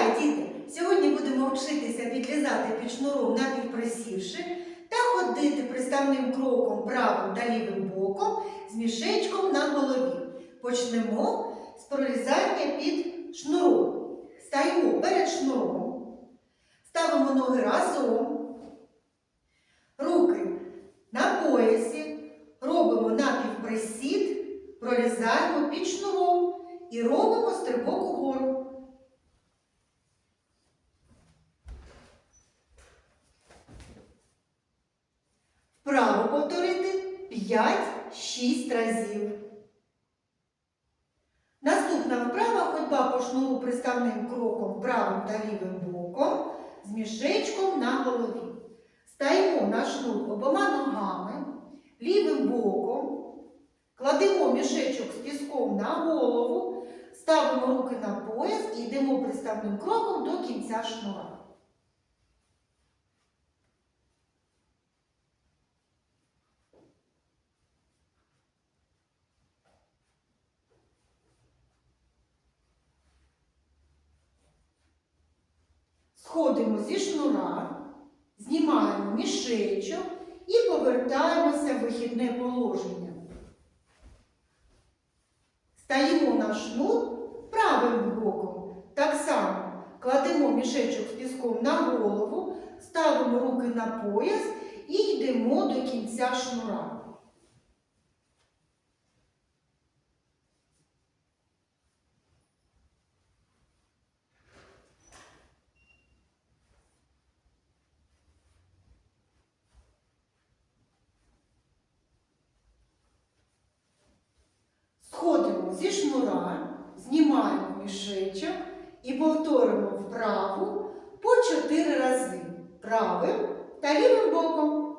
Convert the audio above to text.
Вітаю, діти! Сьогодні будемо вчитися підлізати під шнуром напівприсівши та ходити приставним кроком правим та лівим боком з мішечком на голові. Почнемо з пролізання під шнуром. Стаємо перед шнуром, ставимо ноги разом, руки на поясі, робимо напівприсід, пролізаємо під шнуром і робимо стрибок угору. 5-6 разів. Наступна вправа ходьба по шнуру приставним кроком правим та лівим боком з мішечком на голові. Стаємо на шнур обома ногами, лівим боком, кладемо мішечок з піском на голову, ставимо руки на пояс і йдемо приставним кроком до кінця шнура. Сходимо зі шнура, знімаємо мішечок і повертаємося в вихідне положення. Стаємо на шнур правим боком. Так само кладемо мішечок з піском на голову, ставимо руки на пояс і йдемо до кінця шнура. Сходимо зі шнура, знімаємо мішечок і повторимо вправу по 4 рази правим та лівим боком.